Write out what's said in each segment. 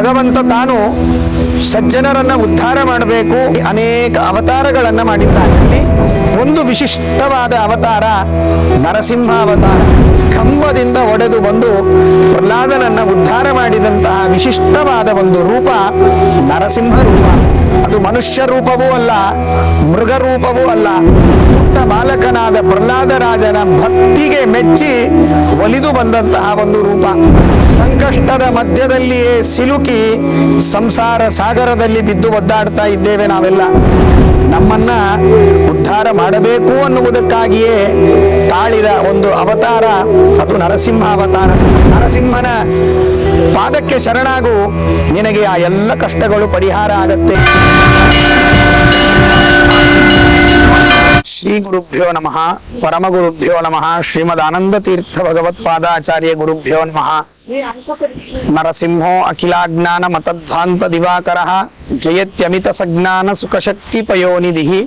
ಭಗವಂತ ತಾನು ಸಜ್ಜನರನ್ನ ಉದ್ಧಾರ ಮಾಡಬೇಕು. ಅನೇಕ ಅವತಾರಗಳನ್ನು ಮಾಡಿದ್ದಾನೆ. ಒಂದು ವಿಶಿಷ್ಟವಾದ ಅವತಾರ ನರಸಿಂಹ ಅವತಾರ. ಕಂಬದಿಂದ ಒಡೆದು ಬಂದು ಪ್ರಹ್ಲಾದನನ್ನ ಉದ್ಧಾರ ಮಾಡಿದಂತಹ ವಿಶಿಷ್ಟವಾದ ಒಂದು ರೂಪ ನರಸಿಂಹ ರೂಪ. ಅದು ಮನುಷ್ಯ ರೂಪವೂ ಅಲ್ಲ, ಮೃಗ ರೂಪವೂ ಅಲ್ಲ. ಪುಟ್ಟ ಬಾಲಕನಾದ ಪ್ರಹ್ಲಾದರಾಜನ ಭಕ್ತಿಗೆ ಮೆಚ್ಚಿ ಒಲಿದು ಬಂದಂತಹ ಒಂದು ರೂಪ. ಸಂಕಷ್ಟದ ಮಧ್ಯದಲ್ಲಿಯೇ ಸಿಲುಕಿ ಸಂಸಾರ ಸಾಗರದಲ್ಲಿ ಬಿದ್ದು ಒದ್ದಾಡ್ತಾ ಇದ್ದೇವೆ ನಾವೆಲ್ಲ. ನಮ್ಮನ್ನ ಉದ್ಧಾರ ಮಾಡಬೇಕು ಅನ್ನುವುದಕ್ಕಾಗಿಯೇ ತಾಳಿದ ಒಂದು ಅವತಾರ, ಅದು ನರಸಿಂಹ ಅವತಾರ. ನರಸಿಂಹನ ಪಾದಕ್ಕೆ ಶರಣಾಗು, ನಿನಗೆ ಆ ಎಲ್ಲ ಕಷ್ಟಗಳು ಪರಿಹಾರ ಆಗತ್ತೆ. శ్రీ గురుభ్యో నమ పరమ గురుభ్యో నమ శ్రీమదానందతీర్థ భగవత్పాదాచార్య గురుభ్యో నమ నరసింహో అఖిలాజ్ఞాన మతద్భాంత దివాకర జయత్యమిత సజ్ఞాన సుఖశక్తి పయోనిధి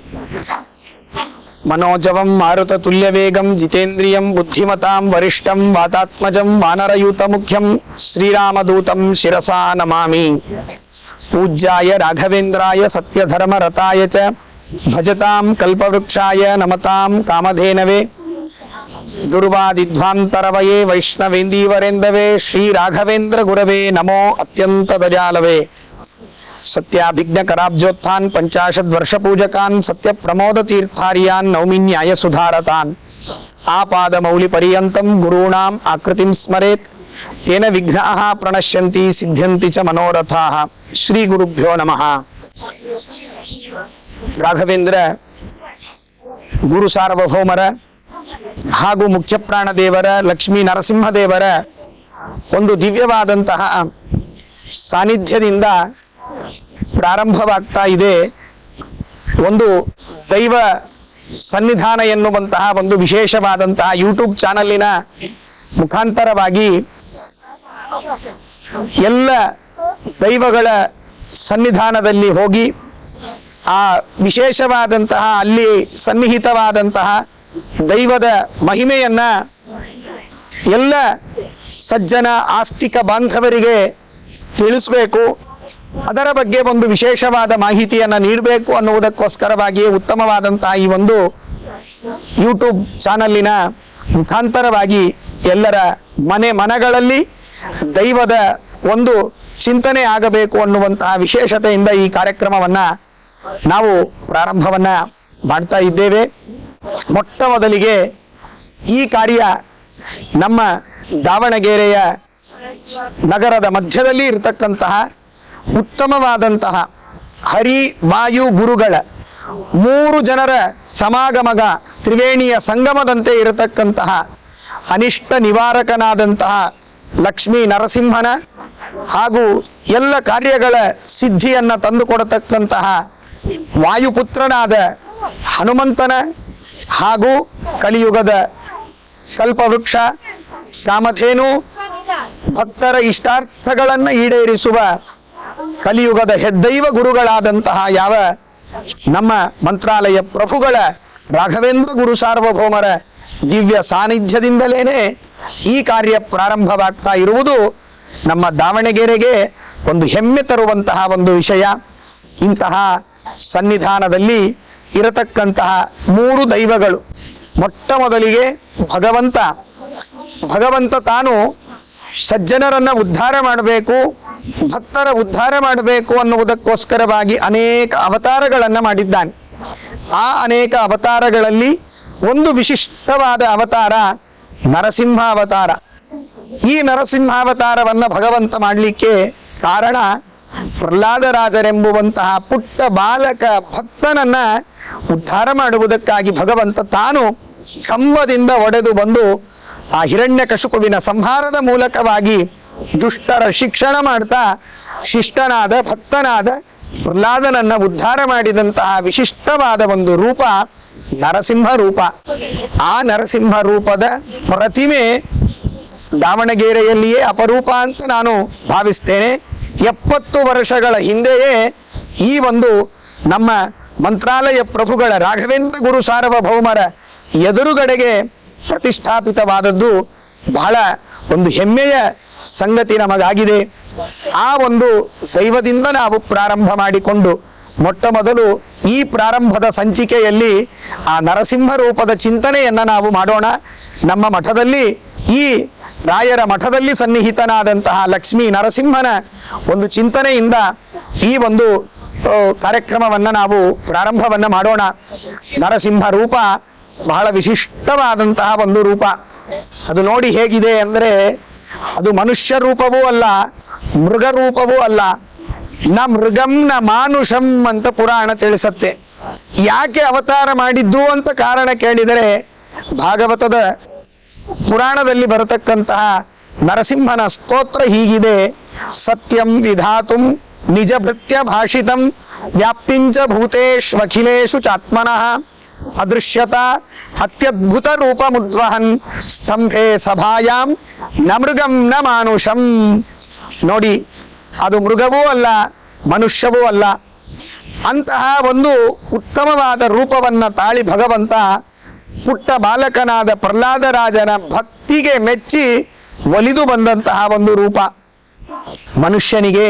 మనోజవం మారుతతుల్యవేగం జితేంద్రియం బుద్ధిమతాం వరిష్టం వాతాత్మజం వానరయూతముఖ్యం శ్రీరామదూతం శిరసా నమామి పూజ్యాయ రాఘవేంద్రాయ సత్యధర్మరతాయ भजतां कल्पवृक्षाय नमतां कामधेनवे। दुर्वादिध्वान्तरवये वैष्णवेन्दीवरेन्दवे श्रीराघवेन्द्रगुरवे नमो अत्यन्तदजालवे। सत्याभिज्ञकराब्जोत्थान् पञ्चाशद्वर्षपूजकान् सत्यप्रमोदतीर्थार्यान् नौमि न्यायसुधारतान् आपादमौलिपर्यन्तं गुरूणाम् आकृतिं स्मरेत्। येन विघ्नाः प्रणश्यन्ति सिद्ध्यन्ति च मनोरथाः। श्रीगुरुभ्यो नमः। ರಾಘವೇಂದ್ರ, ಗುರು ಸಾರ್ವಭೌಮರ ಹಾಗೂ ಮುಖ್ಯ ದೇವರ ಲಕ್ಷ್ಮೀ ನರಸಿಂಹ ದೇವರ ಒಂದು ದಿವ್ಯವಾದಂತಹ ಸಾನ್ನಿಧ್ಯದಿಂದ ಪ್ರಾರಂಭವಾಗ್ತಾ ಇದೆ. ಒಂದು ದೈವ ಸನ್ನಿಧಾನ ಎನ್ನುವಂತಹ ಒಂದು ವಿಶೇಷವಾದಂತಹ ಯೂಟ್ಯೂಬ್ ಚಾನಲಿನ ಮುಖಾಂತರವಾಗಿ ಎಲ್ಲ ದೈವಗಳ ಸನ್ನಿಧಾನದಲ್ಲಿ ಹೋಗಿ ಆ ವಿಶೇಷವಾದಂತಹ, ಅಲ್ಲಿ ಸನ್ನಿಹಿತವಾದಂತಹ ದೈವದ ಮಹಿಮೆಯನ್ನ ಎಲ್ಲ ಸಜ್ಜನ ಆಸ್ತಿಕ ಬಾಂಧವರಿಗೆ ತಿಳಿಸ್ಬೇಕು. ಅದರ ಬಗ್ಗೆ ಒಂದು ವಿಶೇಷವಾದ ಮಾಹಿತಿಯನ್ನು ನೀಡಬೇಕು ಅನ್ನುವುದಕ್ಕೋಸ್ಕರವಾಗಿ ಉತ್ತಮವಾದಂತಹ ಈ ಒಂದು ಯೂಟ್ಯೂಬ್ ಚಾನಲ್ಲಿನ ಮುಖಾಂತರವಾಗಿ ಎಲ್ಲರ ಮನೆ ಮನಗಳಲ್ಲಿ ದೈವದ ಒಂದು ಚಿಂತನೆ ಆಗಬೇಕು ಅನ್ನುವಂತಹ ವಿಶೇಷತೆಯಿಂದ ಈ ಕಾರ್ಯಕ್ರಮವನ್ನ ನಾವು ಪ್ರಾರಂಭವನ್ನ ಮಾಡ್ತಾ ಇದ್ದೇವೆ. ಮೊಟ್ಟ ಮೊದಲಿಗೆ ಈ ಕಾರ್ಯ ನಮ್ಮ ದಾವಣಗೆರೆಯ ನಗರದ ಮಧ್ಯದಲ್ಲಿ ಇರತಕ್ಕಂತಹ ಉತ್ತಮವಾದಂತಹ ಹರಿ ವಾಯು ಗುರುಗಳ ಮೂರು ಜನರ ಸಮಾಗಮಗ ತ್ರಿವೇಣಿಯ ಸಂಗಮದಂತೆ ಇರತಕ್ಕಂತಹ ಅನಿಷ್ಟ ನಿವಾರಕನಾದಂತಹ ಲಕ್ಷ್ಮೀ ನರಸಿಂಹನ ಹಾಗೂ ಎಲ್ಲ ಕಾರ್ಯಗಳ ಸಿದ್ಧಿಯನ್ನು ತಂದುಕೊಡತಕ್ಕಂತಹ ವಾಯುಪುತ್ರನಾದ ಹನುಮಂತನ ಹಾಗೂ ಕಲಿಯುಗದ ಕಲ್ಪವೃಕ್ಷ ಕಾಮಧೇನು ಭಕ್ತರ ಇಷ್ಟಾರ್ಥಗಳನ್ನು ಈಡೇರಿಸುವ ಕಲಿಯುಗದ ಹೆದ್ದೈವ ಗುರುಗಳಾದಂತಹ ಯಾವ ನಮ್ಮ ಮಂತ್ರಾಲಯ ಪ್ರಭುಗಳ ರಾಘವೇಂದ್ರ ಗುರು ಸಾರ್ವಭೌಮರ ದಿವ್ಯ ಸಾನ್ನಿಧ್ಯದಿಂದಲೇನೆ ಈ ಕಾರ್ಯ ಪ್ರಾರಂಭವಾಗ್ತಾ ಇರುವುದು ನಮ್ಮ ದಾವಣಗೆರೆಗೆ ಒಂದು ಹೆಮ್ಮೆ ತರುವಂತಹ ಒಂದು ವಿಷಯ. ಇಂತಹ ಸನ್ನಿಧಾನದಲ್ಲಿ ಇರತಕ್ಕಂತಹ ಮೂರು ದೈವಗಳು. ಮೊಟ್ಟ ಮೊದಲಿಗೆ ಭಗವಂತ. ಭಗವಂತ ತಾನು ಸಜ್ಜನರನ್ನ ಉದ್ಧಾರ ಮಾಡಬೇಕು, ಭಕ್ತರ ಉದ್ಧಾರ ಮಾಡಬೇಕು ಅನ್ನುವುದಕ್ಕೋಸ್ಕರವಾಗಿ ಅನೇಕ ಅವತಾರಗಳನ್ನ ಮಾಡಿದ್ದಾನೆ. ಆ ಅನೇಕ ಅವತಾರಗಳಲ್ಲಿ ಒಂದು ವಿಶಿಷ್ಟವಾದ ಅವತಾರ ನರಸಿಂಹಾವತಾರ. ಈ ನರಸಿಂಹಾವತಾರವನ್ನ ಭಗವಂತ ಮಾಡಲಿಕ್ಕೆ ಕಾರಣ ಪ್ರಹ್ಲಾದರಾಜರೆಂಬುವಂತಹ ಪುಟ್ಟ ಬಾಲಕ ಭಕ್ತನನ್ನ ಉದ್ಧಾರ ಮಾಡುವುದಕ್ಕಾಗಿ ಭಗವಂತ ತಾನು ಕಂಬದಿಂದ ಒಡೆದು ಬಂದು ಆ ಹಿರಣ್ಯ ಕಶುಕುವಿನ ಸಂಹಾರದ ಮೂಲಕವಾಗಿ ದುಷ್ಟರ ಶಿಕ್ಷಣ ಮಾಡ್ತಾ ಶಿಷ್ಟನಾದ ಭಕ್ತನಾದ ಪ್ರಹ್ಲಾದನನ್ನ ಉದ್ಧಾರ ಮಾಡಿದಂತಹ ವಿಶಿಷ್ಟವಾದ ಒಂದು ರೂಪ ನರಸಿಂಹ ರೂಪ. ಆ ನರಸಿಂಹ ರೂಪದ ಪ್ರತಿಮೆ ದಾವಣಗೆರೆಯಲ್ಲಿಯೇ ಅಪರೂಪ ಅಂತ ನಾನು ಭಾವಿಸ್ತೇನೆ. ಎಪ್ಪತ್ತು ವರ್ಷಗಳ ಹಿಂದೆಯೇ ಈ ಒಂದು ನಮ್ಮ ಮಂತ್ರಾಲಯ ಪ್ರಭುಗಳ ರಾಘವೇಂದ್ರ ಗುರು ಸಾರ್ವಭೌಮರ ಎದುರುಗಡೆಗೆ ಪ್ರತಿಷ್ಠಾಪಿತವಾದದ್ದು ಬಹಳ ಒಂದು ಹೆಮ್ಮೆಯ ಸಂಗತಿ ನಮಗಾಗಿದೆ. ಆ ಒಂದು ದೈವದಿಂದ ನಾವು ಪ್ರಾರಂಭ ಮಾಡಿಕೊಂಡು ಮೊಟ್ಟ ಮೊದಲು ಈ ಪ್ರಾರಂಭದ ಸಂಚಿಕೆಯಲ್ಲಿ ಆ ನರಸಿಂಹ ರೂಪದ ಚಿಂತನೆಯನ್ನ ನಾವು ಮಾಡೋಣ. ನಮ್ಮ ಮಠದಲ್ಲಿ ಈ ರಾಯರ ಮಠದಲ್ಲಿ ಸನ್ನಿಹಿತನಾದಂತಹ ಲಕ್ಷ್ಮೀ ನರಸಿಂಹನ ಒಂದು ಚಿಂತನೆಯಿಂದ ಈ ಒಂದು ಕಾರ್ಯಕ್ರಮವನ್ನ ನಾವು ಪ್ರಾರಂಭವನ್ನ ಮಾಡೋಣ. ನರಸಿಂಹ ರೂಪ ಬಹಳ ವಿಶಿಷ್ಟವಾದಂತಹ ಒಂದು ರೂಪ. ಅದು ನೋಡಿ ಹೇಗಿದೆ ಅಂದ್ರೆ ಅದು ಮನುಷ್ಯ ರೂಪವೂ ಅಲ್ಲ, ಮೃಗ ರೂಪವೂ ಅಲ್ಲ. ನ ಮೃಗಂ ನ ಮಾನುಷಂ ಅಂತ ಪುರಾಣ ತಿಳಿಸತ್ತೆ. ಯಾಕೆ ಅವತಾರ ಮಾಡಿದ್ದು ಅಂತ ಕಾರಣ ಕೇಳಿದರೆ ಭಾಗವತದ ಪುರಾಣದಲ್ಲಿ ಬರತಕ್ಕಂತಹ ನರಸಿಂಹನ ಸ್ತೋತ್ರ ಹೀಗಿದೆ. ಸತ್ಯಂ ವಿಧಾತುಂ ನಿಜ ಭೃತ್ಯ ಭಾಷಿತಂ ವ್ಯಾಪ್ತಿಂಚ ಭೂತೇಷ್ವಖಿಲೇಶು ಚಾತ್ಮನಃ ಅದೃಶ್ಯತ ಅತ್ಯದ್ಭುತ ರೂಪ ಮುದ್ವಹನ್ ಸ್ತಂಭೆ ಸಭಾಯಾಂ ನ ಮೃಗಂ ನ ಮಾನುಷಂ. ನೋಡಿ, ಅದು ಮೃಗವೂ ಅಲ್ಲ, ಮನುಷ್ಯವೂ ಅಲ್ಲ. ಅಂತಹ ಒಂದು ಉತ್ತಮವಾದ ರೂಪವನ್ನ ತಾಳಿ ಭಗವಂತ ಪುಟ್ಟ ಬಾಲಕನಾದ ಪ್ರಹ್ಲಾದರಾಜನ ಭಕ್ತಿಗೆ ಮೆಚ್ಚಿ ಒಲಿದು ಬಂದಂತಹ ಒಂದು ರೂಪ. ಮನುಷ್ಯನಿಗೆ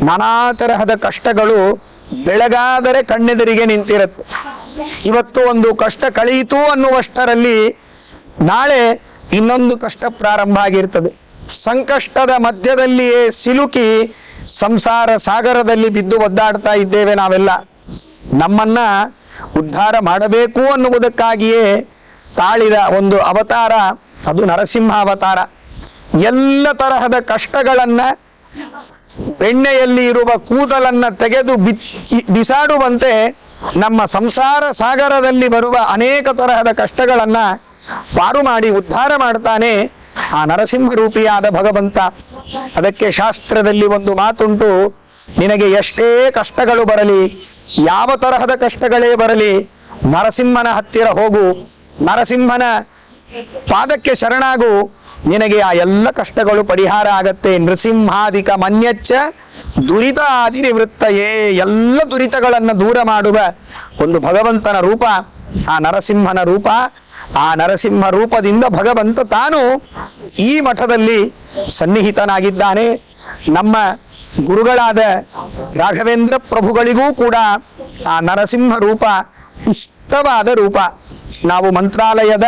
ನಾನಾ ತರಹದ ಕಷ್ಟಗಳು ಬೆಳಗಾದರೆ ಕಣ್ಣೆದುರಿಗೆ ನಿಂತಿರುತ್ತೆ. ಇವತ್ತು ಒಂದು ಕಷ್ಟ ಕಳೆಯಿತು ಅನ್ನುವಷ್ಟರಲ್ಲಿ ನಾಳೆ ಇನ್ನೊಂದು ಕಷ್ಟ ಪ್ರಾರಂಭ ಆಗಿರ್ತದೆ. ಸಂಕಷ್ಟದ ಮಧ್ಯದಲ್ಲಿಯೇ ಸಿಲುಕಿ ಸಂಸಾರ ಸಾಗರದಲ್ಲಿ ಬಿದ್ದು ಒದ್ದಾಡ್ತಾ ಇದ್ದೇವೆ ನಾವೆಲ್ಲ. ನಮ್ಮನ್ನ ಉದ್ಧಾರ ಮಾಡಬೇಕು ಅನ್ನುವುದಕ್ಕಾಗಿಯೇ ತಾಳಿದ ಒಂದು ಅವತಾರ, ಅದು ನರಸಿಂಹ ಅವತಾರ ಎಲ್ಲ ತರಹದ ಕಷ್ಟಗಳನ್ನ ಬೆಣ್ಣೆಯಲ್ಲಿ ಇರುವ ಕೂದಲನ್ನ ತೆಗೆದು ಬಿಸಾಡುವಂತೆ ನಮ್ಮ ಸಂಸಾರ ಸಾಗರದಲ್ಲಿ ಬರುವ ಅನೇಕ ತರಹದ ಕಷ್ಟಗಳನ್ನ ಪಾರು ಮಾಡಿ ಉದ್ಧಾರ ಮಾಡ್ತಾನೆ ಆ ನರಸಿಂಹ ರೂಪಿಯಾದ ಭಗವಂತ. ಅದಕ್ಕೆ ಶಾಸ್ತ್ರದಲ್ಲಿ ಒಂದು ಮಾತುಂಟು, ನಿನಗೆ ಎಷ್ಟೇ ಕಷ್ಟಗಳು ಬರಲಿ ಯಾವ ತರಹದ ಕಷ್ಟಗಳೇ ಬರಲಿ, ನರಸಿಂಹನ ಹತ್ತಿರ ಹೋಗು, ನರಸಿಂಹನ ಪಾದಕ್ಕೆ ಶರಣಾಗು, ನಿನಗೆ ಆ ಎಲ್ಲ ಕಷ್ಟಗಳು ಪರಿಹಾರ ಆಗತ್ತೆ. ನೃಸಿಂಹಾಧಿಕ ಮನ್ಯಚ್ಚ ದುರಿತ ನಿವೃತ್ತಯೇ ಎಲ್ಲ ದುರಿತಗಳನ್ನು ದೂರ ಮಾಡುವ ಒಂದು ಭಗವಂತನ ರೂಪ, ಆ ನರಸಿಂಹನ ರೂಪ, ಆ ನರಸಿಂಹ ರೂಪದಿಂದ ಭಗವಂತ ತಾನು ಈ ಮಠದಲ್ಲಿ ಸನ್ನಿಹಿತನಾಗಿದ್ದಾನೆ. ನಮ್ಮ ಗುರುಗಳಾದ ರಾಘವೇಂದ್ರ ಪ್ರಭುಗಳಿಗೂ ಕೂಡ ಆ ನರಸಿಂಹ ರೂಪ ಇಷ್ಟವಾದ ರೂಪ. ನಾವು ಮಂತ್ರಾಲಯದ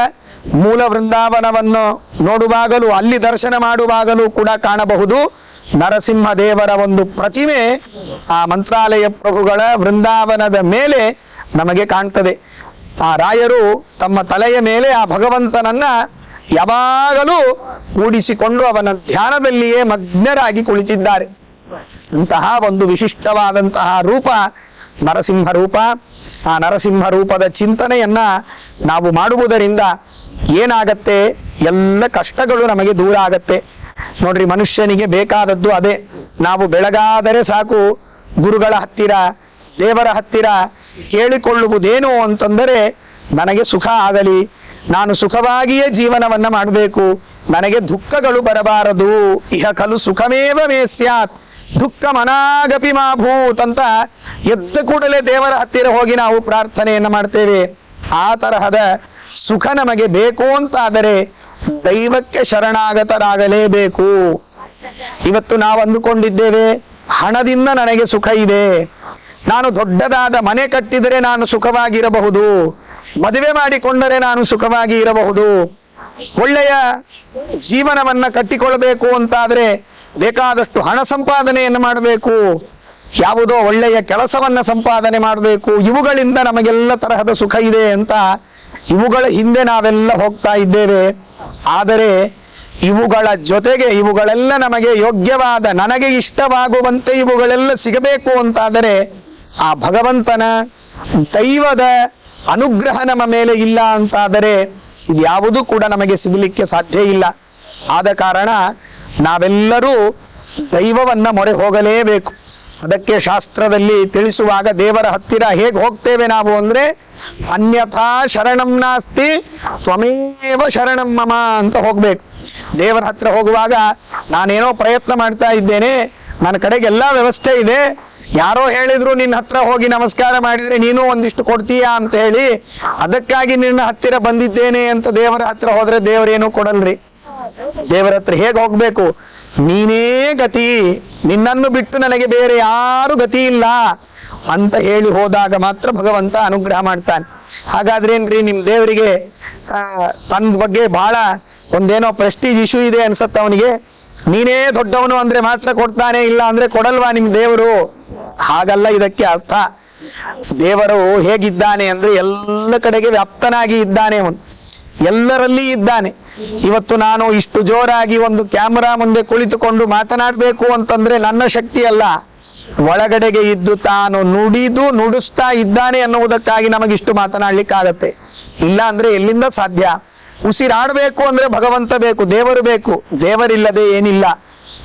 ಮೂಲ ವೃಂದಾವನವನ್ನು ನೋಡುವಾಗಲೂ, ಅಲ್ಲಿ ದರ್ಶನ ಮಾಡುವಾಗಲೂ ಕೂಡ ಕಾಣಬಹುದು. ನರಸಿಂಹ ದೇವರ ಒಂದು ಪ್ರತಿಮೆ ಆ ಮಂತ್ರಾಲಯ ಪ್ರಭುಗಳ ವೃಂದಾವನದ ಮೇಲೆ ನಮಗೆ ಕಾಣ್ತದೆ. ಆ ರಾಯರು ತಮ್ಮ ತಲೆಯ ಮೇಲೆ ಆ ಭಗವಂತನನ್ನ ಯಾವಾಗಲೂ ಕೂಡಿಸಿಕೊಂಡು ಅವನ ಧ್ಯಾನದಲ್ಲಿಯೇ ಮಗ್ನರಾಗಿ ಕುಳಿತಿದ್ದಾರೆ. ಅಂತಹ ಒಂದು ವಿಶಿಷ್ಟವಾದಂತಹ ರೂಪ, ನರಸಿಂಹ ರೂಪ. ಆ ನರಸಿಂಹ ರೂಪದ ಚಿಂತನೆಯನ್ನ ನಾವು ಮಾಡುವುದರಿಂದ ಏನಾಗತ್ತೆ? ಎಲ್ಲ ಕಷ್ಟಗಳು ನಮಗೆ ದೂರ ಆಗತ್ತೆ. ನೋಡ್ರಿ, ಮನುಷ್ಯನಿಗೆ ಬೇಕಾದದ್ದು ಅದೇ. ನಾವು ಬೆಳಗಾದರೆ ಸಾಕು, ಗುರುಗಳ ಹತ್ತಿರ, ದೇವರ ಹತ್ತಿರ ಕೇಳಿಕೊಳ್ಳುವುದೇನು ಅಂತಂದರೆ ನನಗೆ ಸುಖ ಆಗಲಿ. ನಾನು ಸುಖವಾಗಿಯೇ ಜೀವನವನ್ನ ಮಾಡಬೇಕು. ನನಗೆ ದುಃಖಗಳು ಬರಬಾರದು. ಇಹ ಕಲು ಸುಖಮೇವ ಮೇ ಸ್ಯಾತ್. ದುಃಖ ಮನಾಗಪಿ ಮಾ ಭೂತ್ ಅಂತ ಎದ್ದ ಕೂಡಲೇ ದೇವರ ಹತ್ತಿರ ಹೋಗಿ ನಾವು ಪ್ರಾರ್ಥನೆಯನ್ನು ಮಾಡ್ತೇವೆ. ಆ ತರಹದ ಸುಖ ನಮಗೆ ಬೇಕು ಅಂತಾದರೆ ದೈವಕ್ಕೆ ಶರಣಾಗತರಾಗಲೇಬೇಕು. ಇವತ್ತು ನಾವು ಅಂದುಕೊಂಡಿದ್ದೇವೆ, ಹಣದಿಂದ ನನಗೆ ಸುಖ ಇದೆ. ನಾನು ದೊಡ್ಡದಾದ ಮನೆ ಕಟ್ಟಿದರೆ ನಾನು ಸುಖವಾಗಿರಬಹುದು. ಮದುವೆ ಮಾಡಿಕೊಂಡರೆ ನಾನು ಸುಖವಾಗಿ ಇರಬಹುದು ಒಳ್ಳೆಯ ಜೀವನವನ್ನ ಕಟ್ಟಿಕೊಳ್ಳಬೇಕು ಅಂತಾದ್ರೆ ಬೇಕಾದಷ್ಟು ಹಣ ಸಂಪಾದನೆಯನ್ನು ಮಾಡಬೇಕು. ಯಾವುದೋ ಒಳ್ಳೆಯ ಕೆಲಸವನ್ನು ಸಂಪಾದನೆ ಮಾಡಬೇಕು. ಇವುಗಳಿಂದ ನಮಗೆಲ್ಲ ತರಹದ ಸುಖ ಇದೆ ಅಂತ ಇವುಗಳ ಹಿಂದೆ ನಾವೆಲ್ಲ ಹೋಗ್ತಾ ಇದ್ದೇವೆ. ಆದರೆ ಇವುಗಳ ಜೊತೆಗೆ ಇವುಗಳೆಲ್ಲ ನಮಗೆ ಯೋಗ್ಯವಾದ, ನನಗೆ ಇಷ್ಟವಾಗುವಂತೆ ಇವುಗಳೆಲ್ಲ ಸಿಗಬೇಕು ಅಂತಾದರೆ ಆ ಭಗವಂತನ ದೈವದ ಅನುಗ್ರಹ ನಮ್ಮ ಮೇಲೆ ಇಲ್ಲ ಅಂತಾದರೆ ಇದ್ಯಾವುದೂ ಕೂಡ ನಮಗೆ ಸಿಗಲಿಕ್ಕೆ ಸಾಧ್ಯ ಇಲ್ಲ. ಆದ ಕಾರಣ ನಾವೆಲ್ಲರೂ ದೈವವನ್ನು ಮೊರೆ ಹೋಗಲೇಬೇಕು. ಅದಕ್ಕೆ ಶಾಸ್ತ್ರದಲ್ಲಿ ತಿಳಿಸುವಾಗ ದೇವರ ಹತ್ತಿರ ಹೇಗೆ ಹೋಗ್ತೇವೆ ನಾವು ಅಂದ್ರೆ, ಅನ್ಯಥಾ ಶರಣಂ ನಾಸ್ತಿ ಸ್ವಮೇವ ಶರಣಂ ಮಮ ಅಂತ ಹೋಗ್ಬೇಕು. ದೇವರ ಹತ್ರ ಹೋಗುವಾಗ ನಾನೇನೋ ಪ್ರಯತ್ನ ಮಾಡ್ತಾ ಇದ್ದೇನೆ, ನನ್ನ ಕಡೆಗೆ ಎಲ್ಲಾ ವ್ಯವಸ್ಥೆ ಇದೆ, ಯಾರೋ ಹೇಳಿದ್ರು ನಿನ್ನ ಹತ್ರ ಹೋಗಿ ನಮಸ್ಕಾರ ಮಾಡಿದ್ರೆ ನೀನು ಒಂದಿಷ್ಟು ಕೊಡ್ತೀಯಾ ಅಂತ ಹೇಳಿ, ಅದಕ್ಕಾಗಿ ನಿನ್ನ ಹತ್ತಿರ ಬಂದಿದ್ದೇನೆ ಅಂತ ದೇವರ ಹತ್ರ ಹೋದ್ರೆ ದೇವರೇನು ಕೊಡಲ್ರಿ. ದೇವರ ಹತ್ರ ಹೇಗೆ ಹೋಗ್ಬೇಕು? ನೀನೇ ಗತಿ, ನಿನ್ನನ್ನು ಬಿಟ್ಟು ನನಗೆ ಬೇರೆ ಯಾರು ಗತಿ ಇಲ್ಲ ಅಂತ ಹೇಳಿ ಹೋದಾಗ ಮಾತ್ರ ಭಗವಂತ ಅನುಗ್ರಹ ಮಾಡ್ತಾನೆ. ಹಾಗಾದ್ರೇನ್ರಿ ನಿಮ್ ದೇವರಿಗೆ ತನ್ನ ಬಗ್ಗೆ ಬಹಳ ಒಂದೇನೋ ಪ್ರೆಸ್ಟೀಜ್ ಇಶ್ಯೂ ಇದೆ ಅನ್ಸತ್ತ ಅವನಿಗೆ. ನೀನೇ ದೊಡ್ಡವನು ಅಂದ್ರೆ ಮಾತ್ರ ಕೊಡ್ತಾನೆ, ಇಲ್ಲ ಅಂದ್ರೆ ಕೊಡಲ್ವಾ ನಿಮ್ ದೇವರು? ಹಾಗಲ್ಲ ಇದಕ್ಕೆ ಅರ್ಥ. ದೇವರು ಹೇಗಿದ್ದಾನೆ ಅಂದ್ರೆ ಎಲ್ಲ ಕಡೆಗೆ ವ್ಯಾಪ್ತನಾಗಿ ಇದ್ದಾನೆ ಅವನು. ಎಲ್ಲರಲ್ಲಿ ಇದ್ದಾನೆ. ಇವತ್ತು ನಾನು ಇಷ್ಟು ಜೋರಾಗಿ ಒಂದು ಕ್ಯಾಮರಾ ಮುಂದೆ ಕುಳಿತುಕೊಂಡು ಮಾತನಾಡಬೇಕು ಅಂತಂದ್ರೆ ನನ್ನ ಶಕ್ತಿ ಅಲ್ಲ ಒಳಗಡೆಗೆ ಇದ್ದು ತಾನು ನುಡಿದು ನುಡಿಸ್ತಾ ಇದ್ದಾನೆ ಅನ್ನುವುದಕ್ಕಾಗಿ ನಮಗಿಷ್ಟು ಮಾತನಾಡ್ಲಿಕ್ಕಾಗತ್ತೆ ಇಲ್ಲ ಅಂದ್ರೆ ಎಲ್ಲಿಂದ ಸಾಧ್ಯ? ಉಸಿರಾಡಬೇಕು ಅಂದ್ರೆ ಭಗವಂತ ಬೇಕು, ದೇವರು ಬೇಕು. ದೇವರಿಲ್ಲದೆ ಏನಿಲ್ಲ.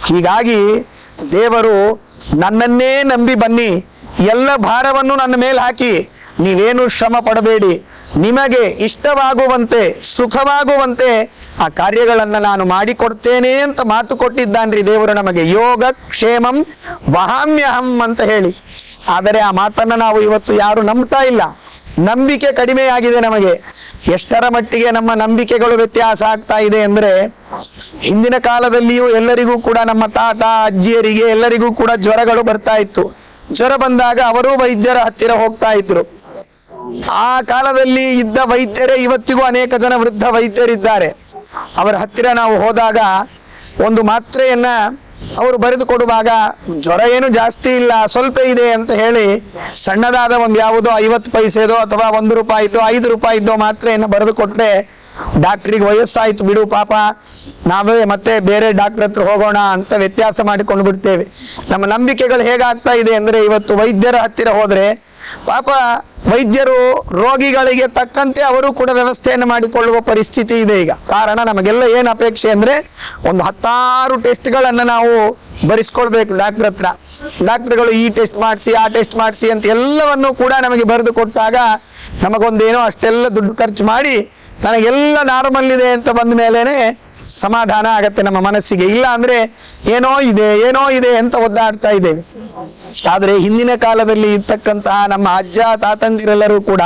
ಹೀಗಾಗಿ ದೇವರು ನನ್ನನ್ನೇ ನಂಬಿ ಬನ್ನಿ. ಎಲ್ಲ ಭಾರವನ್ನು ನನ್ನ ಮೇಲೆ ಹಾಕಿ. ನೀವೇನು ಶ್ರಮ ಪಡಬೇಡಿ. ನಿಮಗೆ ಇಷ್ಟವಾಗುವಂತೆ, ಸುಖವಾಗುವಂತೆ ಆ ಕಾರ್ಯಗಳನ್ನು ನಾನು ಮಾಡಿಕೊಡ್ತೇನೆ ಅಂತ ಮಾತು ಕೊಟ್ಟಿದ್ದಾನ್ರಿ ದೇವರು ನಮಗೆ. ಯೋಗ ಕ್ಷೇಮಂ ವಹಾಮ್ಯಹಂ ಅಂತ ಹೇಳಿ. ಆದರೆ ಆ ಮಾತನ್ನ ನಾವು ಇವತ್ತು ಯಾರು ನಂಬ್ತಾ ಇಲ್ಲ. ನಂಬಿಕೆ ಕಡಿಮೆಯಾಗಿದೆ ನಮಗೆ. ಎಷ್ಟರ ಮಟ್ಟಿಗೆ ನಮ್ಮ ನಂಬಿಕೆಗಳು ವ್ಯತ್ಯಾಸ ಆಗ್ತಾ ಇದೆ ಅಂದ್ರೆ, ಹಿಂದಿನ ಕಾಲದಲ್ಲಿಯೂ ಎಲ್ಲರಿಗೂ ಕೂಡ ನಮ್ಮ ತಾತ, ಅಜ್ಜಿಯರಿಗೆ ಎಲ್ಲರಿಗೂ ಕೂಡ ಜ್ವರಗಳು ಬರ್ತಾ ಇತ್ತು. ಜ್ವರ ಬಂದಾಗ ಅವರೂ ವೈದ್ಯರ ಹತ್ತಿರ ಹೋಗ್ತಾ ಇದ್ರು. ಆ ಕಾಲದಲ್ಲಿ ಇದ್ದ ವೈದ್ಯರೇ ಇವತ್ತಿಗೂ ಅನೇಕ ಜನ ವೃದ್ಧ ವೈದ್ಯರಿದ್ದಾರೆ. ಅವರ ಹತ್ತಿರ ನಾವು ಹೋದಾಗ ಒಂದು ಮಾತ್ರೆಯನ್ನ ಅವರು ಬರೆದು ಕೊಡುವಾಗ, ಜ್ವರ ಏನು ಜಾಸ್ತಿ ಇಲ್ಲ, ಸ್ವಲ್ಪ ಇದೆ ಅಂತ ಹೇಳಿ ಸಣ್ಣದಾದ ಒಂದು ಯಾವುದೋ ಐವತ್ತು ಪೈಸೆದೋ ಅಥವಾ ಒಂದು ರೂಪಾಯಿದೋ ಐದು ರೂಪಾಯಿದ್ದೋ ಮಾತ್ರೆಯನ್ನು ಬರೆದು ಕೊಟ್ರೆ, ಡಾಕ್ಟ್ರಿಗೆ ವಯಸ್ಸಾಯ್ತು ಬಿಡು ಪಾಪ, ನಾವೇ ಮತ್ತೆ ಬೇರೆ ಡಾಕ್ಟರ್ ಹತ್ರ ಹೋಗೋಣ ಅಂತ ವ್ಯತ್ಯಾಸ ಮಾಡಿಕೊಂಡು ಬಿಡ್ತೇವೆ. ನಮ್ಮ ನಂಬಿಕೆಗಳು ಹೇಗಾಗ್ತಾ ಇದೆ ಅಂದ್ರೆ, ಇವತ್ತು ವೈದ್ಯರ ಹತ್ತಿರ ಹೋದ್ರೆ, ಪಾಪ ವೈದ್ಯರು, ರೋಗಿಗಳಿಗೆ ತಕ್ಕಂತೆ ಅವರು ಕೂಡ ವ್ಯವಸ್ಥೆಯನ್ನು ಮಾಡಿಕೊಳ್ಳುವ ಪರಿಸ್ಥಿತಿ ಇದೆ ಈಗ. ಕಾರಣ ನಮಗೆಲ್ಲ ಏನು ಅಪೇಕ್ಷೆ ಅಂದ್ರೆ ಒಂದು ಹತ್ತಾರು ಟೆಸ್ಟ್ಗಳನ್ನು ನಾವು ಬರೆಸ್ಕೊಳ್ಬೇಕು ಡಾಕ್ಟರ್ ಹತ್ರ. ಡಾಕ್ಟರ್ಗಳು ಈ ಟೆಸ್ಟ್ ಮಾಡಿಸಿ, ಆ ಟೆಸ್ಟ್ ಮಾಡಿಸಿ ಅಂತ ಎಲ್ಲವನ್ನು ಕೂಡ ನಮಗೆ ಬರೆದು ಕೊಟ್ಟಾಗ ನಮಗೊಂದೇನೋ ಅಷ್ಟೆಲ್ಲ ದುಡ್ಡು ಖರ್ಚು ಮಾಡಿ, ನನಗೆಲ್ಲ ನಾರ್ಮಲ್ ಇದೆ ಅಂತ ಬಂದ ಸಮಾಧಾನ ಆಗತ್ತೆ ನಮ್ಮ ಮನಸ್ಸಿಗೆ. ಇಲ್ಲ ಅಂದ್ರೆ ಏನೋ ಇದೆ ಏನೋ ಇದೆ ಅಂತ ಒದ್ದಾಡ್ತಾ ಇದ್ದೇವೆ. ಆದ್ರೆ ಹಿಂದಿನ ಕಾಲದಲ್ಲಿ ಇರ್ತಕ್ಕಂತಹ ನಮ್ಮ ಅಜ್ಜ, ತಾತಂದಿರೆಲ್ಲರೂ ಕೂಡ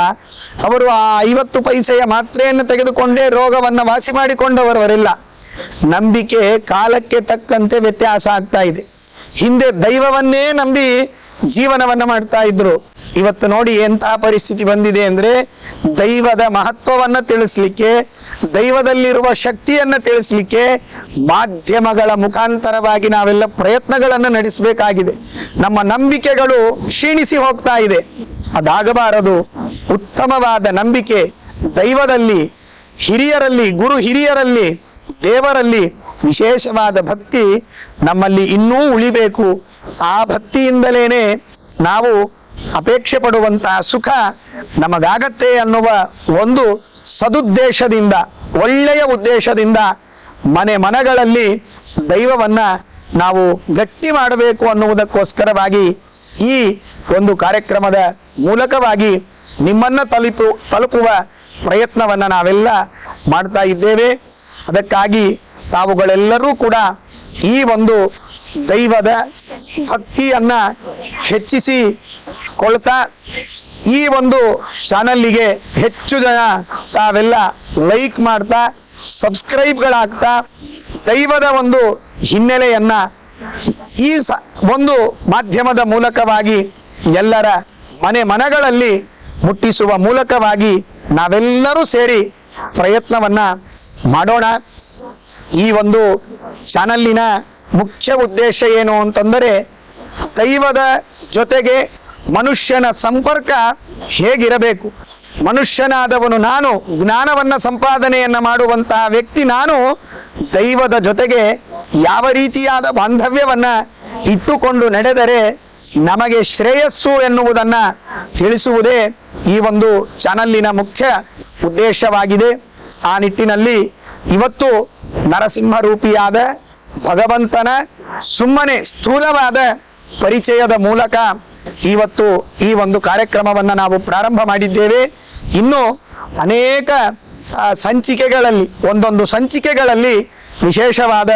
ಅವರು ಆ ಐವತ್ತು ಪೈಸೆಯ ಮಾತ್ರೆಯನ್ನು ತೆಗೆದುಕೊಂಡೇ ರೋಗವನ್ನ ವಾಸಿ ಮಾಡಿಕೊಂಡವರವರೆಲ್ಲ. ನಂಬಿಕೆ ಕಾಲಕ್ಕೆ ತಕ್ಕಂತೆ ವ್ಯತ್ಯಾಸ ಆಗ್ತಾ ಇದೆ. ಹಿಂದೆ ದೈವವನ್ನೇ ನಂಬಿ ಜೀವನವನ್ನ ಮಾಡ್ತಾ ಇದ್ರು. ಇವತ್ತು ನೋಡಿ ಎಂತಹ ಪರಿಸ್ಥಿತಿ ಬಂದಿದೆ ಅಂದ್ರೆ ದೈವದ ಮಹತ್ವವನ್ನ ತಿಳಿಸ್ಲಿಕ್ಕೆ, ದೈವದಲ್ಲಿರುವ ಶಕ್ತಿಯನ್ನ ತಿಳಿಸ್ಲಿಕ್ಕೆ ಮಾಧ್ಯಮಗಳ ಮುಖಾಂತರವಾಗಿ ನಾವೆಲ್ಲ ಪ್ರಯತ್ನಗಳನ್ನು ನಡೆಸಬೇಕಾಗಿದೆ. ನಮ್ಮ ನಂಬಿಕೆಗಳು ಕ್ಷೀಣಿಸಿ ಹೋಗ್ತಾ ಇದೆ. ಅದಾಗಬಾರದು. ಉತ್ತಮವಾದ ನಂಬಿಕೆ ದೈವದಲ್ಲಿ, ಹಿರಿಯರಲ್ಲಿ, ಗುರು ಹಿರಿಯರಲ್ಲಿ, ದೇವರಲ್ಲಿ ವಿಶೇಷವಾದ ಭಕ್ತಿ ನಮ್ಮಲ್ಲಿ ಇನ್ನೂ ಉಳಿಬೇಕು. ಆ ಭಕ್ತಿಯಿಂದಲೇನೆ ನಾವು ಅಪೇಕ್ಷೆ ಪಡುವಂತಹ ಸುಖ ನಮಗಾಗತ್ತೆ ಅನ್ನುವ ಒಂದು ಸದುದ್ದೇಶದಿಂದ, ಒಳ್ಳೆಯ ಉದ್ದೇಶದಿಂದ ಮನೆ ಮನಗಳಲ್ಲಿ ದೈವವನ್ನ ನಾವು ಗಟ್ಟಿ ಮಾಡಬೇಕು ಅನ್ನುವುದಕ್ಕೋಸ್ಕರವಾಗಿ ಈ ಒಂದು ಕಾರ್ಯಕ್ರಮದ ಮೂಲಕವಾಗಿ ನಿಮ್ಮನ್ನ ತಲುಪು, ತಲುಪುವ ಪ್ರಯತ್ನವನ್ನ ನಾವೆಲ್ಲ ಮಾಡ್ತಾ ಇದ್ದೇವೆ. ಅದಕ್ಕಾಗಿ ತಾವುಗಳೆಲ್ಲರೂ ಕೂಡ ಈ ಒಂದು ದೈವದ ಭಕ್ತಿಯನ್ನ ಹೆಚ್ಚಿಸಿ ಕೊಳ್ತಾ ಈ ಒಂದು ಚಾನಲ್ಲಿಗೆ ಹೆಚ್ಚು ಜನ ತಾವೆಲ್ಲ ಲೈಕ್ ಮಾಡ್ತಾ ಸಬ್ಸ್ಕ್ರೈಬ್ಗಳಾಗ್ತಾ ದೈವದ ಒಂದು ಹಿನ್ನೆಲೆಯನ್ನ ಈ ಒಂದು ಮಾಧ್ಯಮದ ಮೂಲಕವಾಗಿ ಎಲ್ಲರ ಮನೆ ಮನಗಳಲ್ಲಿ ಮುಟ್ಟಿಸುವ ಮೂಲಕವಾಗಿ ನಾವೆಲ್ಲರೂ ಸೇರಿ ಪ್ರಯತ್ನವನ್ನ ಮಾಡೋಣ. ಈ ಒಂದು ಚಾನಲ್ಲಿನ ಮುಖ್ಯ ಉದ್ದೇಶ ಏನು ಅಂತಂದರೆ ದೈವದ ಜೊತೆಗೆ ಮನುಷ್ಯನ ಸಂಪರ್ಕ ಹೇಗಿರಬೇಕು? ಮನುಷ್ಯನಾದವನು ನಾನು, ಜ್ಞಾನವನ್ನ ಸಂಪಾದನೆಯನ್ನ ಮಾಡುವಂತಹ ವ್ಯಕ್ತಿ ನಾನು, ದೈವದ ಜೊತೆಗೆ ಯಾವ ರೀತಿಯಾದ ಬಾಂಧವ್ಯವನ್ನ ಇಟ್ಟುಕೊಂಡು ನಡೆದರೆ ನಮಗೆ ಶ್ರೇಯಸ್ಸು ಎನ್ನುವುದನ್ನ ತಿಳಿಸುವುದೇ ಈ ಒಂದು ಚಾನಲ್ಲಿನ ಮುಖ್ಯ ಉದ್ದೇಶವಾಗಿದೆ. ಆ ನಿಟ್ಟಿನಲ್ಲಿ ಇವತ್ತು ನರಸಿಂಹ ರೂಪಿಯಾದ ಭಗವಂತನ ಸುಮ್ಮನೆ ಸ್ಥೂಲವಾದ ಪರಿಚಯದ ಮೂಲಕ ಇವತ್ತು ಈ ಒಂದು ಕಾರ್ಯಕ್ರಮವನ್ನ ನಾವು ಪ್ರಾರಂಭ ಮಾಡಿದ್ದೇವೆ. ಇನ್ನು ಅನೇಕ ಸಂಚಿಕೆಗಳಲ್ಲಿ, ಒಂದೊಂದು ಸಂಚಿಕೆಗಳಲ್ಲಿ ವಿಶೇಷವಾದ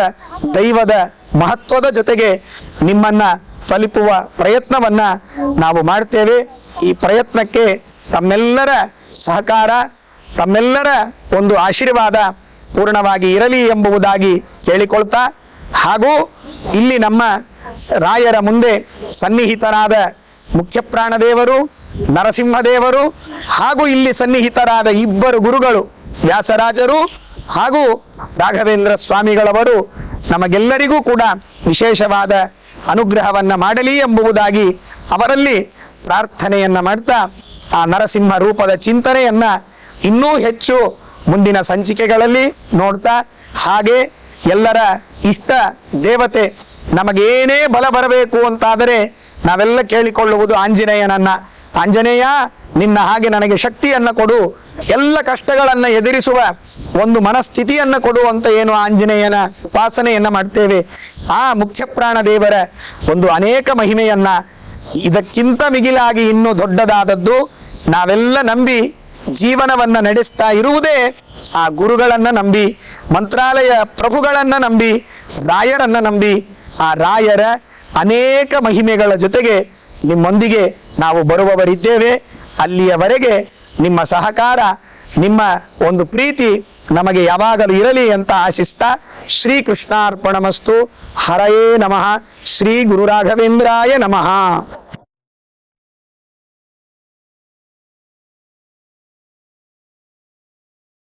ದೈವದ ಮಹತ್ವದ ಜೊತೆಗೆ ನಿಮ್ಮನ್ನ ತಲುಪುವ ಪ್ರಯತ್ನವನ್ನ ನಾವು ಮಾಡ್ತೇವೆ. ಈ ಪ್ರಯತ್ನಕ್ಕೆ ತಮ್ಮೆಲ್ಲರ ಸಹಕಾರ, ತಮ್ಮೆಲ್ಲರ ಒಂದು ಆಶೀರ್ವಾದ ಪೂರ್ಣವಾಗಿ ಇರಲಿ ಎಂಬುದಾಗಿ ಹೇಳಿಕೊಳ್ತಾ ಹಾಗೂ ಇಲ್ಲಿ ನಮ್ಮ ರಾಯರ ಮುಂದೆ ಸನ್ನಿಹಿತರಾದ ಮುಖ್ಯ ಪ್ರಾಣದೇವರು ನರಸಿಂಹದೇವರು ಹಾಗೂ ಇಲ್ಲಿ ಸನ್ನಿಹಿತರಾದ ಇಬ್ಬರು ಗುರುಗಳು ವ್ಯಾಸರಾಜರು ಹಾಗೂ ರಾಘವೇಂದ್ರ ಸ್ವಾಮಿಗಳವರು ನಮಗೆಲ್ಲರಿಗೂ ಕೂಡ ವಿಶೇಷವಾದ ಅನುಗ್ರಹವನ್ನ ಮಾಡಲಿ ಎಂಬುದಾಗಿ ಅವರಲ್ಲಿ ಪ್ರಾರ್ಥನೆಯನ್ನ ಮಾಡ್ತಾ ಆ ನರಸಿಂಹ ರೂಪದ ಚಿಂತನೆಯನ್ನ ಇನ್ನೂ ಹೆಚ್ಚು ಮುಂದಿನ ಸಂಚಿಕೆಗಳಲ್ಲಿ ನೋಡ್ತಾ, ಹಾಗೆ ಎಲ್ಲರ ಇಷ್ಟ, ದೇವತೆ ನಮಗೇನೇ ಬಲ ಬರಬೇಕು ಅಂತಾದರೆ ನಾವೆಲ್ಲ ಕೇಳಿಕೊಳ್ಳುವುದು ಆಂಜನೇಯನನ್ನ. ಆಂಜನೇಯ, ನಿನ್ನ ಹಾಗೆ ನನಗೆ ಶಕ್ತಿಯನ್ನ ಕೊಡು. ಎಲ್ಲ ಕಷ್ಟಗಳನ್ನು ಎದುರಿಸುವ ಒಂದು ಮನಸ್ಥಿತಿಯನ್ನು ಕೊಡು ಅಂತ ಏನು ಆಂಜನೇಯನ ಉಪಾಸನೆಯನ್ನ ಮಾಡ್ತೇವೆ. ಆ ಮುಖ್ಯ ಪ್ರಾಣ ದೇವರ ಒಂದು ಅನೇಕ ಮಹಿಮೆಯನ್ನ ಇದಕ್ಕಿಂತ ಮಿಗಿಲಾಗಿ ಇನ್ನೂ ದೊಡ್ಡದಾದದ್ದು ನಾವೆಲ್ಲ ನಂಬಿ ಜೀವನವನ್ನ ನಡೆಸ್ತಾ ಇರುವುದೇ ಆ ಗುರುಗಳನ್ನ ನಂಬಿ, ಮಂತ್ರಾಲಯ ಪ್ರಭುಗಳನ್ನ ನಂಬಿ, ರಾಯರನ್ನ ನಂಬಿ, ಆ ರಾಯರ ಅನೇಕ ಮಹಿಮೆಗಳ ಜೊತೆಗೆ ನಿಮ್ಮೊಂದಿಗೆ ನಾವು ಬರುವವರಿದ್ದೇವೆ. ಅಲ್ಲಿಯವರೆಗೆ ನಿಮ್ಮ ಸಹಕಾರ, ನಿಮ್ಮ ಒಂದು ಪ್ರೀತಿ ನಮಗೆ ಯಾವಾಗಲೂ ಇರಲಿ ಅಂತ ಆಶಿಸ್ತ ಶ್ರೀ ಕೃಷ್ಣಾರ್ಪಣಮಸ್ತು ಹರಯೇ ನಮಃ. ಶ್ರೀ ಗುರುರಾಘವೇಂದ್ರಾಯ ನಮಃ.